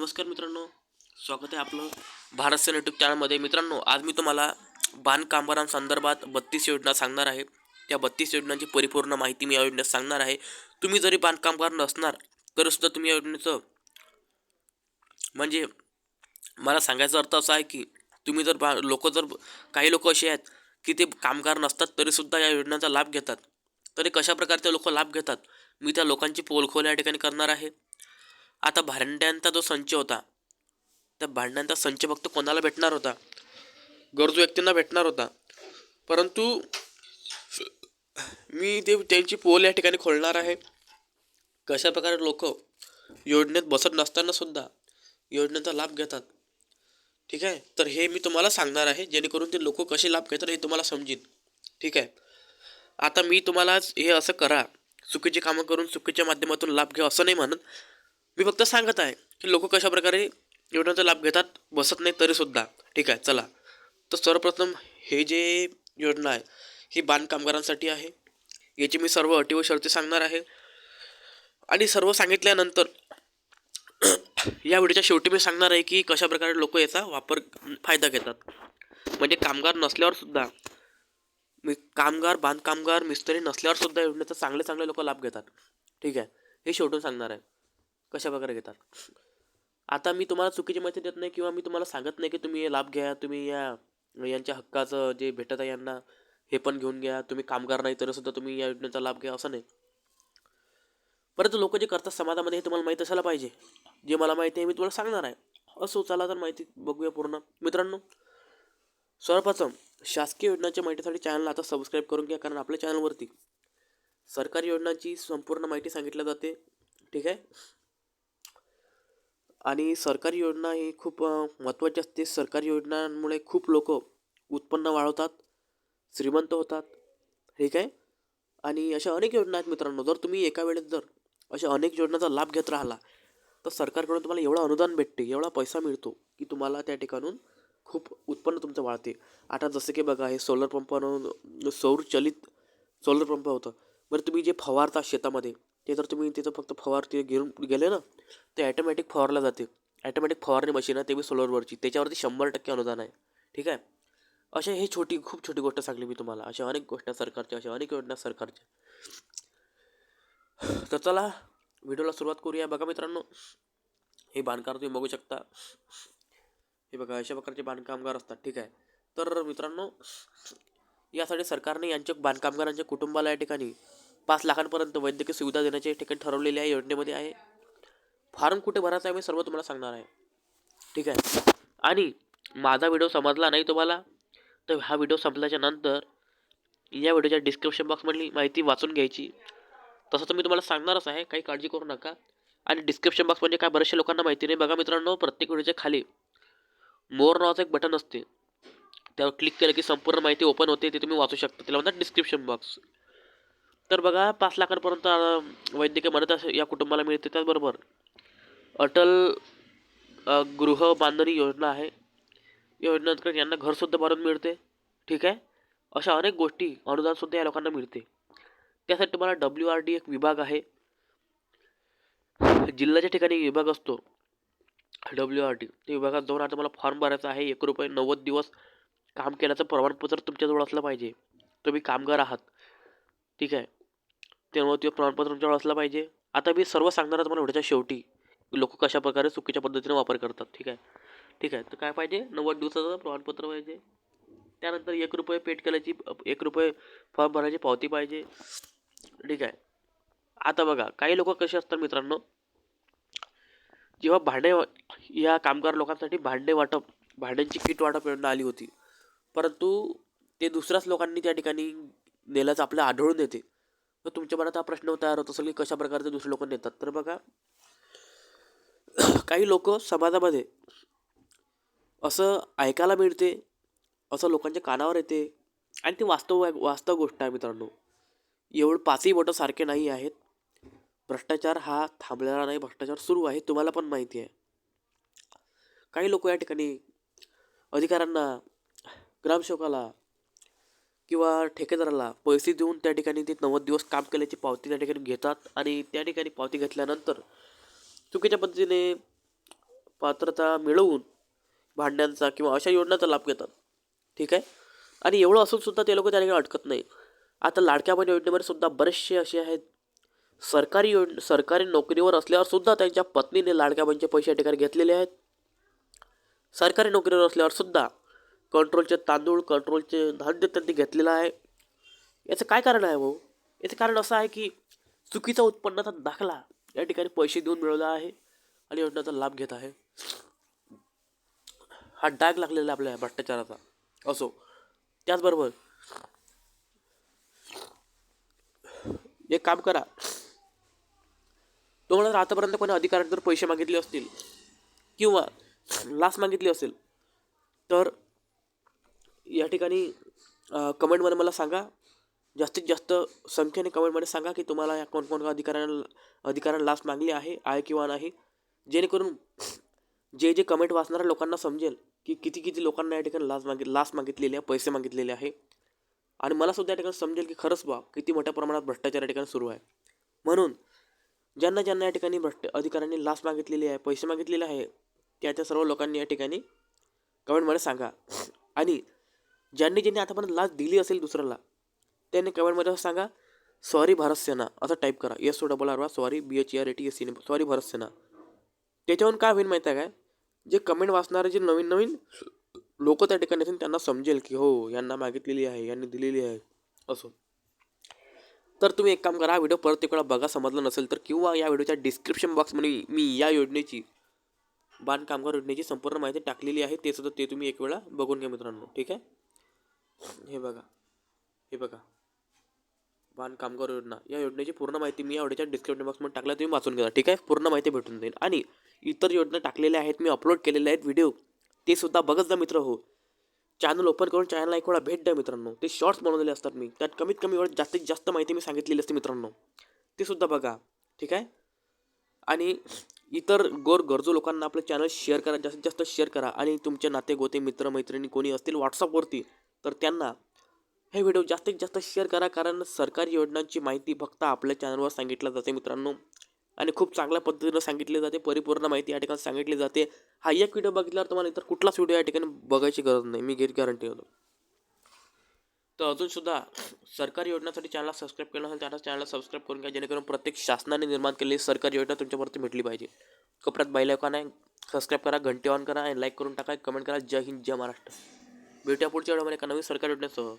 नमस्कार मित्रांनो स्वागत आहे आपलं भारत सेन यूट्यूब चॅनलमध्ये मित्रांनो आज मी तुम्हाला बांधकामगारांसंदर्भात बत्तीस योजना सांगणार आहे. त्या बत्तीस योजनांची परिपूर्ण माहिती मी या योजनेत सांगणार आहे. तुम्ही जरी बांधकामगार नसणार तरीसुद्धा तुम्ही या योजनेचं म्हणजे मला सांगायचा अर्थ असा आहे की तुम्ही जर बा लोक जर काही लोक असे आहेत की ते कामगार नसतात तरीसुद्धा या योजनेचा लाभ घेतात. तरी कशा प्रकारचे लोक लाभ घेतात? मी त्या लोकांची पोलखोल या ठिकाणी करणार आहे. आता भांड्यांचा जो संच होता त्या भांड्यांचा संच फक्त कोणाला भेटणार होता? गरजू व्यक्तींना भेटणार होता. परंतु मी ते त्यांची पोल या ठिकाणी खोलणार आहे. कशा प्रकारे लोक योजनेत बसत नसताना सुद्धा योजनेचा लाभ घेतात? ठीक आहे? तर हे मी तुम्हाला सांगणार आहे जेणेकरून ते लोक कसे लाभ घेतात हे तुम्हाला समजेल ठीक आहे? आता मी तुम्हाला हे असं करा चुकीची कामं करून चुकीच्या माध्यमातून लाभ घ्या असं नाही म्हणत. मी फक्त सांगत आहे की लोक कशा प्रकारे योजनेचा लाभ घेतात बसत नाही तरीसुद्धा. ठीक आहे चला. तर सर्वप्रथम हे जे योजना आहे ही बांधकामगारांसाठी आहे. याची मी सर्व अटी व शर्ती सांगणार आहे. आणि सर्व सांगितल्यानंतर या व्हिडिओच्या शेवटी मी सांगणार आहे की कशाप्रकारे लोक याचा वापर फायदा घेतात. म्हणजे कामगार नसल्यावर सुद्धा मी कामगार बांधकामगार मिस्त्री नसल्यावर सुद्धा योजनेचा चांगले चांगले लोक लाभ घेतात. ठीक आहे हे शेवटून सांगणार आहे. कशा प्रकारे घेतात? आता मी तुम्हाला चुकीची माहिती देत नाही किंवा मी तुम्हाला सांगत नाही की तुम्ही हे लाभ घ्या तुम्ही या यांच्या हक्काचं जे भेटत आहे यांना हे पण घेऊन घ्या तुम्ही कामगार नाही तरीसुद्धा तुम्ही या योजनेचा लाभ घ्या असं नाही. परंतु लोक जे करतात समाजामध्ये हे तुम्हाला माहीत असायला पाहिजे. जे मला माहिती आहे मी तुम्हाला सांगणार आहे. असो चला तर माहिती बघूया पूर्ण. मित्रांनो सर्वप्रथम शासकीय योजनांच्या माहितीसाठी चॅनलला आता सबस्क्राईब करून घ्या कारण आपल्या चॅनलवरती सरकारी योजनांची संपूर्ण माहिती सांगितली जाते. ठीक आहे? आणि सरकारी योजना ही खूप महत्त्वाची असते. सरकारी योजनांमुळे खूप लोक उत्पन्न वाढवतात श्रीमंत होतात. ठीक आहे आणि अशा अनेक योजना आहेत मित्रांनो. जर तुम्ही एका वेळेस जर अशा अनेक योजनांचा लाभ घेत राहिला तर सरकारकडून तुम्हाला एवढं अनुदान भेटते एवढा पैसा मिळतो की तुम्हाला त्या ठिकाणून खूप उत्पन्न तुमचं वाढते. आता जसं की बघा हे सोलर पंपानं सौरचलित सोलर पंप होतं. बरं तुम्ही जे फवारता शेतामध्ये ते जर तुम्ही तिथं फक्त फवार तिथे घेऊन गेले ना ते ॲटोमॅटिक फवारला जाते. ॲटोमॅटिक फवारणी मशीन आहे ते बी सोलरवरची त्याच्यावरती शंभर टक्के अनुदान आहे. ठीक आहे? अशा ही छोटी खूप छोटी गोष्ट सांगली मी तुम्हाला. अशा अनेक गोष्टी सरकारच्या अशा अनेक योजना सरकारच्या. तर चला व्हिडिओला सुरुवात करूया. बघा मित्रांनो हे बांधकाम तुम्ही बघू शकता. हे बघा अशा प्रकारचे बांधकामगार असतात. ठीक आहे? तर मित्रांनो यासाठी सरकारने यांच्या बांधकामगारांच्या कुटुंबाला या ठिकाणी पाच लाखांपर्यंत वैद्यकीय सुविधा देण्याचे ठिकाणी ठरवलेले आहे योजनेमध्ये आहे. फॉर्म कुठे भरायचा आहे मी सर्व तुम्हाला सांगणार आहे. ठीक आहे? आणि माझा व्हिडिओ समजला नाही तुम्हाला तर हा व्हिडिओ संपल्याच्या नंतर या व्हिडिओच्या डिस्क्रिप्शन बॉक्समधली माहिती वाचून घ्यायची. तसं तर मी तुम्हाला सांगणारच आहे काही काळजी करू नका. आणि डिस्क्रिप्शन बॉक्स म्हणजे काय बऱ्याचशा लोकांना माहिती नाही. बघा मित्रांनो प्रत्येक व्हिडिओच्या खाली मोर नावाचं एक बटन असते. त्यावर क्लिक केलं की संपूर्ण माहिती ओपन होते ते तुम्ही वाचू शकता. त्याला म्हणतात डिस्क्रिप्शन बॉक्स तर बघा पाच लाखांपर्यंत वैद्यकीय मदत असे या कुटुंबाला मिळते त्याचबरोबर अटल गृह बांधणी योजना आहे. या योजनेअंतर्गत यांना घरसुद्धा भरून मिळते ठीक आहे? अशा अनेक गोष्टी अनुदानसुद्धा या लोकांना मिळते. त्यासाठी तुम्हाला डब्ल्यू आर डी एक विभाग आहे. जिल्ह्याच्या ठिकाणी विभाग असतो डब्ल्यू आर डी. त्या विभागात जाऊन आता मला फॉर्म भरायचा आहे एक रुपये नव्वद दिवस काम केल्याचं प्रमाणपत्र तुमच्याजवळ असलं पाहिजे. तुम्ही कामगार आहात ठीक आहे? तेव्हा ते प्रमाणपत्र तुमच्याजवळ असलं पाहिजे. आता मी सर्व सांगणार तुम्हाला व्हिडिओच्या शेवटी. लोक कशा प्रकारे चुकीच्या पद्धतीने वापर करतात ठीक आहे? ठीक आहे तर काय पाहिजे? नव्वद दिवसाचं प्रमाणपत्र पाहिजे. त्यानंतर एक रुपये पेट केल्याची एक रुपये फॉर्म भरायची पावती पाहिजे. ठीक आहे. आता बघा काही लोक कसे असतात मित्रांनो? जेव्हा भांडे या कामगार लोकांसाठी भांडे वाटप भांड्यांची किट वाटप योजना आली होती. परंतु ते दुसऱ्याच लोकांनी त्या ठिकाणी नेल्याचं आपल्याला आढळून येते. तर तुमच्या मनात हा प्रश्न तयार होत असेल की कशा प्रकारचे दुसरे लोक नेतात. तर बघा काही लोक समाजामध्ये असं ऐकायला मिळते असं लोकांच्या कानावर येते. आणि ती वास्तव वास्तव गोष्ट आहे मित्रांनो. एवढं पाचही बोटं सारखे नाही आहेत. भ्रष्टाचार हा थांबलेला नाही भ्रष्टाचार सुरू आहे तुम्हाला पण माहिती आहे. काही लोक या ठिकाणी अधिकाऱ्यांना ग्रामसेवकाला किंवा ठेकेदाराला पैसे देऊन त्या ठिकाणी ते नव्वद दिवस काम केल्याची पावती त्या ठिकाणी घेतात आणि त्या ठिकाणी पावती घेतल्यानंतर चुकीच्या पद्धतीने पात्रता मिळवून भांड्यांचा किंवा अशा योजनांचा लाभ घेतात. ठीक आहे? आणि एवढं असून सुद्धा ते लोक त्या ठिकाणी अटकत नाही आता लाडक्या बहीण योजनेमध्ये सुद्धा बरेचसे असे आहेत. सरकारी योज सरकारी नोकरीवर असल्यावर सुद्धा त्यांच्या पत्नीने लाडक्या बहिणीचे पैसे या ठिकाणी घेतलेले आहेत. सरकारी नोकरीवर असल्यावर सुद्धा कंट्रोलचे तांदूळ कंट्रोलचे धान्य त्यांनी घेतलेलं आहे. याचं काय कारण आहे भाऊ? याचं कारण असं आहे की चुकीचा उत्पन्नाचा दाखला या ठिकाणी पैसे देऊन मिळवला आहे आणि योजनाचा लाभ घेत आहे. हा डाग लागलेला आपल्या भ्रष्टाचाराचा. असो. त्याचबरोबर एक काम करा. तुम्हाला जर आतापर्यंत कोणी अधिकाऱ्यांकडून जर पैसे मागितले असतील किंवा लाच मागितली असेल तर या ठिकाणी कमेंटमध्ये मला सांगा. जास्तीत जास्त संख्येने कमेंटमध्ये सांगा की तुम्हाला या कोणकोणत्या अधिकाऱ्यांना अधिकाऱ्यांना लाच मागली आहे आहे किंवा नाही. जेणेकरून जे जे कमेंट वाचणाऱ्या लोकांना समजेल की किती किती लोकांना या ठिकाणी लाच मागित लाच मागितलेली आहे पैसे मागितलेले आहे. आणि मला सुद्धा या ठिकाणी समजेल की खरंच बा किती मोठ्या प्रमाणात भ्रष्टाचार या ठिकाणी सुरू आहे. म्हणून ज्यांना ज्यांना या ठिकाणी भ्रष्ट अधिकाऱ्यांनी लाच मागितलेली आहे पैसे मागितलेले आहे त्या त्या सर्व लोकांनी या ठिकाणी कमेंटमध्ये सांगा. आणि ज्यांनी ज्यांनी आतापर्यंत लाच दिली असेल दुसऱ्याला त्यांनी कमेंटमध्ये सांगा सॉरी भारत सेना असं टाईप करा. एस ओ डबल आर वा sorry B H R A T S C sorry Bharat Sena. त्याच्यावरून काय होईल माहिती आहे काय? जे कमेंट वाचणारे जे नवीन नवीन लोक त्या ठिकाणी असेल त्यांना समजेल की हो यांना मागितलेली आहे यांनी दिलेली आहे असो. तर तुम्ही एक काम करा हा व्हिडिओ परत एक वेळा बघा समजलं नसेल तर किंवा या व्हिडिओच्या डिस्क्रिप्शन बॉक्समध्ये मी या योजनेची बांधकामगार योजनेची संपूर्ण माहिती टाकलेली आहे ते सुद्धा ते तुम्ही एक वेळा बघून घ्या मित्रांनो ठीक आहे? हे बघा. हे बघा. बांधकामगार योजना. या योजनेची पूर्ण माहिती मी आवडीच्या डिस्क्रिप्शन बॉक्समध्ये टाकल्या तुम्ही वाचून घ्या. ठीक आहे? पूर्ण माहिती भेटून जाईल. आणि इतर योजना टाकलेल्या आहेत मी अपलोड केलेले आहेत व्हिडिओ ते सुद्धा बघत जा मित्र हो. चॅनल ओपन करून चॅनलला एक वेळा भेट द्या मित्रांनो. ते शॉर्ट्स बनवलेले असतात मी. त्यात कमीत कमी वेळेत जास्तीत जास्त माहिती मी सांगितलेली असते मित्रांनो. ते सुद्धा बघा. ठीक आहे? आणि इतर गोर गरजू लोकांना आपलं चॅनल शेअर करा. जास्तीत जास्त शेअर करा. आणि तुमचे नाते गोते मित्र मैत्रिणी कोणी असतील व्हॉट्सअपवरती तर त्यांना हे व्हिडिओ जास्तीत जास्त शेअर करा कारण सरकारी योजनांची माहिती फक्त आपल्या चॅनलवर सांगितलं जाते मित्रांनो. आणि खूप चांगल्या पद्धतीनं सांगितली जाते परिपूर्ण माहिती या ठिकाणी सांगितली जाते. हा एक व्हिडिओ बघितल्यावर तुम्हाला इतर कुठलाच व्हिडिओ या ठिकाणी बघायची गरज नाही मी गेट गॅरंटी होतो तर अजूनसुद्धा सरकारी योजनासाठी चॅनलला सबस्क्राईब केलं असेल त्याला चॅनलला सबस्क्राईब करून घ्या जेणेकरून प्रत्येक शासनाने निर्माण केलेली सरकारी योजना तुमच्यावरती भेटली पाहिजे. कपड्यात बायला का नाही सबस्क्राईब करा घंटे ऑन करा आणि लाईक करून टाका कमेंट करा. जय हिंद जय महाराष्ट्र. भेटूया पुढच्या व्हिडिओमध्ये एका नवीन सरकारी योजनेसह?